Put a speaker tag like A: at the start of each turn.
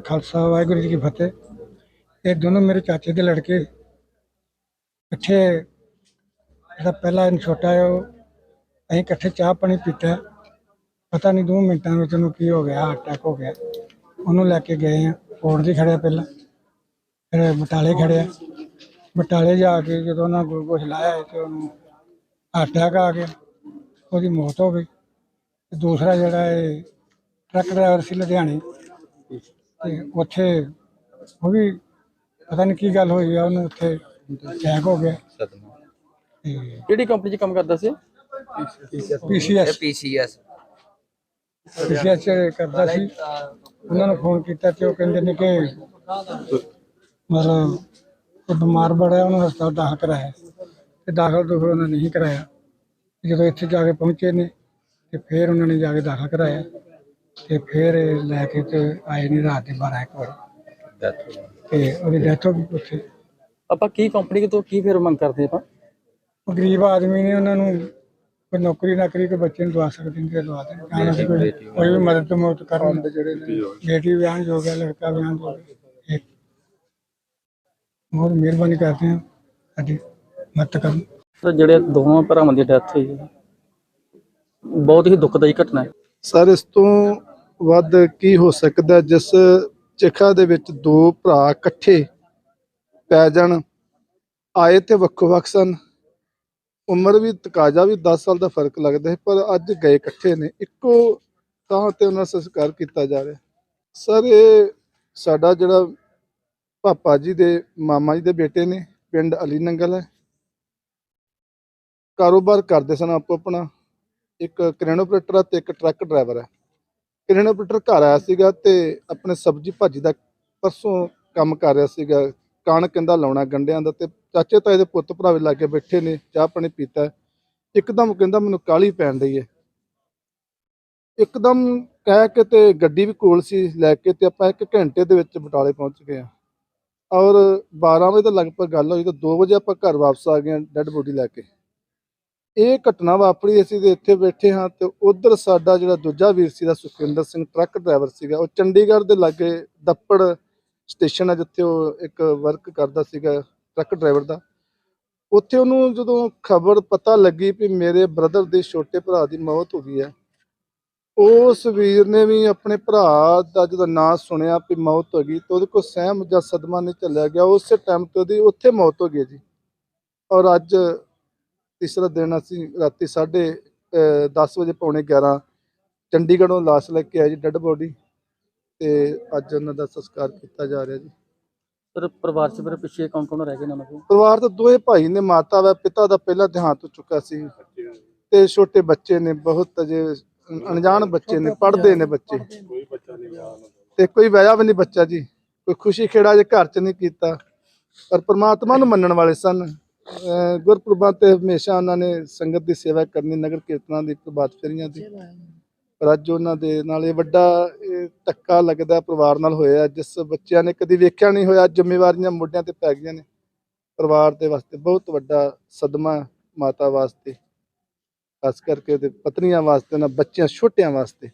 A: ਖਾਲਸਾ ਵਾਹਿਗੁਰੂ ਜੀ ਕੀ ਫਤਿਹ। ਇਹ ਦੋਨੋਂ ਮੇਰੇ ਚਾਚੇ ਦੇ ਲੜਕੇ। ਇਕੱਠੇ ਜਿਹੜਾ ਪਹਿਲਾ ਛੋਟਾ ਹੈ, ਉਹ ਅਸੀਂ ਇਕੱਠੇ ਚਾਹ ਪਾਣੀ ਪੀਤਾ। ਪਤਾ ਨਹੀਂ ਦੋ ਮਿੰਟਾਂ ਵਿੱਚ ਉਹਨੂੰ ਕੀ ਹੋ ਗਿਆ ਅਟੈਕ ਹੋ ਗਿਆ। ਉਹਨੂੰ ਲੈ ਕੇ ਗਏ ਆ ਕੋਰਟ ਦੀ ਖੜਿਆ ਪਹਿਲਾਂ। ਫਿਰ ਬਟਾਲੇ ਖੜਿਆ। ਬਟਾਲੇ ਜਾ ਕੇ ਜਦੋਂ ਉਹਨਾਂ ਗਲੂਕੋਜ਼ ਲਾਇਆ ਤੇ ਉਹਨੂੰ ਹਾਰਟ ਅਟੈਕ ਆ ਗਿਆ। ਉਹਦੀ ਮੌਤ ਹੋ ਗਈ। ਤੇ ਦੂਸਰਾ ਜਿਹੜਾ ਹੈ ਟਰੱਕ ਡਰਾਈਵਰ ਸੀ ਲੁਧਿਆਣੇ। ਤੇ ਉੱਥੇ ਉਹ ਵੀ ਪਤਾ ਨਹੀਂ ਕੀ ਗੱਲ ਹੋਈ ਆ ਉਹਨੂੰ ਉੱਥੇ ਅਟੈਕ ਹੋ ਗਿਆ। ਤੇ
B: ਕਿਹੜੀ ਕੰਪਨੀ 'ਚ ਕੰਮ ਕਰਦਾ ਸੀ?
A: ਪੀਸੀਐਸ
C: ਪੀਸੀਐਸ
A: ਪੀਸੀਐਸ ਕਰਦਾ ਸੀ। ਉਹਨਾਂ ਨੂੰ ਫੋਨ ਕੀਤਾ ਤੇ ਉਹ ਕਹਿੰਦੇ ਨੇ ਕਿ ਮਤਲਬ ਉਹ ਬਿਮਾਰ ਬੜਾ ਉਹਨੂੰ ਹਸਪਤਾਲ ਦਾਖਲ ਕਰਾਇਆ। ਤੇ ਦਾਖਲ ਤੋਂ ਫਿਰ ਉਹਨਾਂ ਨੇ ਨਹੀਂ ਕਰਾਇਆ। ਜਦੋਂ ਇੱਥੇ ਜਾ ਕੇ ਪਹੁੰਚੇ ਨੇ ਤੇ ਫਿਰ ਉਹਨਾਂ ਨੇ ਜਾ ਕੇ ਦਾਖਲ ਕਰਾਇਆ। ਤੇ ਫਿਰ ਇਹ ਲੈ ਕੇ ਤੇ ਆਏ ਨਹੀਂ ਰਾਤ ਦੇ 12 ਇੱਕ ਵਜੇ। ਤੇ ਉਹਦੀ ਡੈਥ ਹੋ ਗਈ ਉੱਥੇ।
B: ਆਪਾਂ ਕੀ ਕੰਪਨੀ ਤੋਂ ਕੀ ਫਿਰ ਮੰਗ ਕਰਦੇ ਆਪਾਂ?
A: ਉਹ ਗਰੀਬ ਆਦਮੀ ਨੇ ਉਹਨਾਂ ਨੂੰ ਕੋਈ ਨੌਕਰੀ ਨਾਕਰੀ ਕੋਈ ਬੱਚੇ ਨੂੰ ਦਵਾ ਸਕਦੇ ਨੇ ਤੇ ਦਵਾ ਦੇਣ। ਅਸੀਂ ਕੋਈ ਕੋਈ ਵੀ ਮਦਦ ਮੁਦਦ ਕਰਨ ਜਿਹੜੇ ਨੇ। ਬੇਟੀ ਵਿਆਹ ਹੋ ਗਿਆ ਲੜਕਾ ਵਿਆਹ ਹੋ। ਗਿਆ ਬਹੁਤ ਮਿਹਰਬਾਨੀ ਕਰਦੇ ਹਾਂ ਸਾਡੀ ਮਦਦ ਕਰਨ।
B: ਤਾਂ ਜਿਹੜੇ ਦੋਵਾਂ ਭਰਾਵਾਂ ਦੀ ਡੈਥ ਹੋਈ ਹੈ ਬਹੁਤ ਹੀ ਦੁਖਦਾਈ ਘਟਨਾ ਹੈ।
D: ਸਰ ਇਸ ਤੋਂ ਵੱਧ ਕੀ ਹੋ ਸਕਦਾ ਜਿਸ ਚਿਖਾ ਦੇ ਵਿੱਚ ਦੋ ਭਰਾ ਇਕੱਠੇ ਪੈ ਜਾਣ, ਆਏ ਤੇ ਵੱਖੋ ਵੱਖ ਸਨ। ਉਮਰ ਵੀ, ਤਕਾਜ਼ਾ ਵੀ 10 ਸਾਲ ਦਾ ਫ਼ਰਕ ਲੱਗਦਾ ਹੈ, ਪਰ ਅੱਜ ਗਏ ਇਕੱਠੇ ਨੇ। ਇੱਕੋ ਥਾਂ ਤੇ ਉਹਨਾਂ ਦਾ ਸੰਸਕਾਰ ਕੀਤਾ ਜਾ ਰਿਹਾ ਸਰ, ਇਹ ਸਾਡਾ ਜਿਹੜਾ ਪਾਪਾ ਜੀ ਦੇ ਮਾਮਾ ਜੀ ਦੇ ਬੇਟੇ ਨੇ, ਪਿੰਡ ਅਲੀ ਨੰਗਲ ਹੈ। ਕਾਰੋਬਾਰ ਕਰਦੇ ਸਨ ਆਪੋ ਆਪਣਾ ਇੱਕ ਕ੍ਰੇਨ ਆਪਰੇਟਰ ਤੇ ਇੱਕ ਟਰੱਕ ਡਰਾਈਵਰ ਹੈ ਕ੍ਰੇਨ ਆਪਰੇਟਰ ਘਰ ਆਇਆ ਸੀਗਾ ਤੇ ਆਪਣੇ ਸਬਜ਼ੀ ਭਾਜੀ ਦਾ ਪਰਸੋਂ ਕੰਮ ਕਰ ਰਿਹਾ ਸੀਗਾ ਕਣਕ ਕਹਿੰਦਾ ਲਾਉਣਾ ਗੰਡਿਆਂ ਦਾ ਤੇ ਚਾਚੇ ਤਾਏ ਦੇ ਪੁੱਤ ਭਰਾਵੇ ਲਾਗੇ ਬੈਠੇ ਨੇ, ਚਾਹ ਪਾਣੀ ਪੀਤਾ। ਇੱਕਦਮ ਕਹਿੰਦਾ ਮੈਨੂੰ ਕਾਲੀ ਪੈਣ ਰਹੀ ਹੈ ਇੱਕਦਮ ਕਹਿ ਕੇ ਤੇ ਗੱਡੀ ਵੀ ਕੋਲ ਸੀ ਲੈ ਕੇ ਤੇ ਆਪਾਂ ਇੱਕ ਘੰਟੇ ਦੇ ਵਿੱਚ ਬਟਾਲੇ ਪਹੁੰਚ ਗਏ ਆ ਔਰ 12 ਵਜੇ ਤੋਂ ਲਗਭਗ ਗੱਲ ਹੋਈ ਤਾਂ 2 ਵਜੇ ਆਪਾਂ ਘਰ ਵਾਪਸ ਆ ਗਏ ਡੈੱਡ ਬੋਡੀ ਲੈ ਕੇ। ਇਹ ਘਟਨਾ ਵਾਪਰੀ, ਅਸੀਂ ਤੇ ਇੱਥੇ ਬੈਠੇ ਹਾਂ ਤੇ ਉਧਰ ਸਾਡਾ ਜਿਹੜਾ ਦੂਜਾ ਵੀਰ ਸੀ ਦਾ ਸੁਖਵਿੰਦਰ ਸਿੰਘ, ਟਰੱਕ ਡਰਾਈਵਰ ਸੀਗਾ, ਉਹ ਚੰਡੀਗੜ੍ਹ ਦੇ ਲਾਗੇ ਦੱਪੜ ਸਟੇਸ਼ਨ ਹੈ ਜਿੱਥੇ ਉਹ ਇੱਕ ਵਰਕ ਕਰਦਾ ਸੀਗਾ, ਟਰੱਕ ਡਰਾਈਵਰ ਦਾ। ਉੱਥੇ ਉਹਨੂੰ ਜਦੋਂ ਖਬਰ ਪਤਾ ਲੱਗੀ ਵੀ ਮੇਰੇ ਬ੍ਰਦਰ ਦੇ ਛੋਟੇ ਭਰਾ ਦੀ ਮੌਤ ਹੋ ਗਈ ਹੈ, ਉਸ ਵੀਰ ਨੇ ਵੀ ਆਪਣੇ ਭਰਾ ਦਾ ਜਦੋਂ ਨਾਂ ਸੁਣਿਆ ਵੀ ਮੌਤ ਹੋ ਗਈ, ਤਾਂ ਉਹਦੇ ਕੋਲ ਸਹਿਮ ਜਾਂ ਸਦਮਾ ਨਹੀਂ ਚੱਲਿਆ ਗਿਆ, ਉਸੇ ਟਾਈਮ ਤੇ ਉਹਦੀ ਉੱਥੇ ਮੌਤ ਹੋ ਗਈ ਹੈ ਜੀ। ਔਰ ਅੱਜ ਤੀਸਰਾ ਦਿਨ ਅਸੀਂ ਰਾਤੀ ਸਾਢੇ 10 ਵਜੇ ਪੌਣੇ 11 ਚੰਡੀਗੜ੍ਹੋਂ ਲਾਸ਼ ਲੈ ਕੇ ਆਏ ਜੀ ਡੈੱਡ ਬੋਡੀ ਤੇ ਅੱਜ ਉਹਨਾਂ ਦਾ ਸੰਸਕਾਰ ਕੀਤਾ ਜਾ ਰਿਹਾ ਜੀ।
B: ਫਿਰ ਪਰਿਵਾਰ 'ਚ ਪਿੱਛੇ ਕੌਣ ਕੌਣ ਰਹਿ ਗਏ ਨੂੰ
D: ਪਰਿਵਾਰ ਦੇ ਦੋਵੇਂ ਭਾਈ ਨੇ ਮਾਤਾ ਵਾ ਪਿਤਾ ਦਾ ਪਹਿਲਾਂ ਦੇਹਾਂਤ ਹੋ ਚੁੱਕਾ ਸੀ। ਤੇ ਛੋਟੇ ਬੱਚੇ ਨੇ ਬਹੁਤ ਅਜੇ ਅਣਜਾਣ ਬੱਚੇ ਨੇ ਪੜ੍ਹਦੇ ਨੇ ਬੱਚੇ। ਤੇ ਕੋਈ ਵਿਆਹ ਵੀ ਨਹੀਂ ਬੱਚਾ ਜੀ। ਕੋਈ ਖੁਸ਼ੀ ਖੇੜਾ ਜੇ ਘਰ ਚ ਨਹੀਂ ਕੀਤਾ। ਪਰ ਪ੍ਰਮਾਤਮਾ ਨੂੰ ਮੰਨਣ ਵਾਲੇ ਸਨ। ਗੁਰਪੁਰਬਾਂ ਤੇ ਹਮੇਸ਼ਾ ਉਹਨਾਂ ਨੇ ਸੰਗਤ ਦੀ ਸੇਵਾ ਕਰਨੀ ਨਗਰ ਕੀਰਤਨਾਂ ਦੀ ਪ੍ਰਭਾਤ ਫੇਰੀਆਂ ਦੀ। ਪਰ ਅੱਜ ਉਹਨਾਂ ਦੇ ਨਾਲ ਇਹ ਵੱਡਾ ਧੱਕਾ ਲੱਗਦਾ ਪਰਿਵਾਰ ਨਾਲ ਹੋਇਆ। ਜਿਸ ਬੱਚਿਆਂ ਨੇ ਕਦੀ ਵੇਖਿਆ ਨਹੀਂ ਹੋਇਆ ਜ਼ਿੰਮੇਵਾਰੀਆਂ ਮੋਢਿਆਂ ਤੇ ਪੈ ਗਈਆਂ ਨੇ। ਪਰਿਵਾਰ ਦੇ ਵਾਸਤੇ ਬਹੁਤ ਵੱਡਾ ਸਦਮਾ ਮਾਤਾ ਵਾਸਤੇ ਖਾਸ ਕਰਕੇ ਤੇ ਪਤਨੀਆਂ ਵਾਸਤੇ ਨਾ ਬੱਚਿਆਂ ਛੋਟਿਆਂ ਵਾਸਤੇ।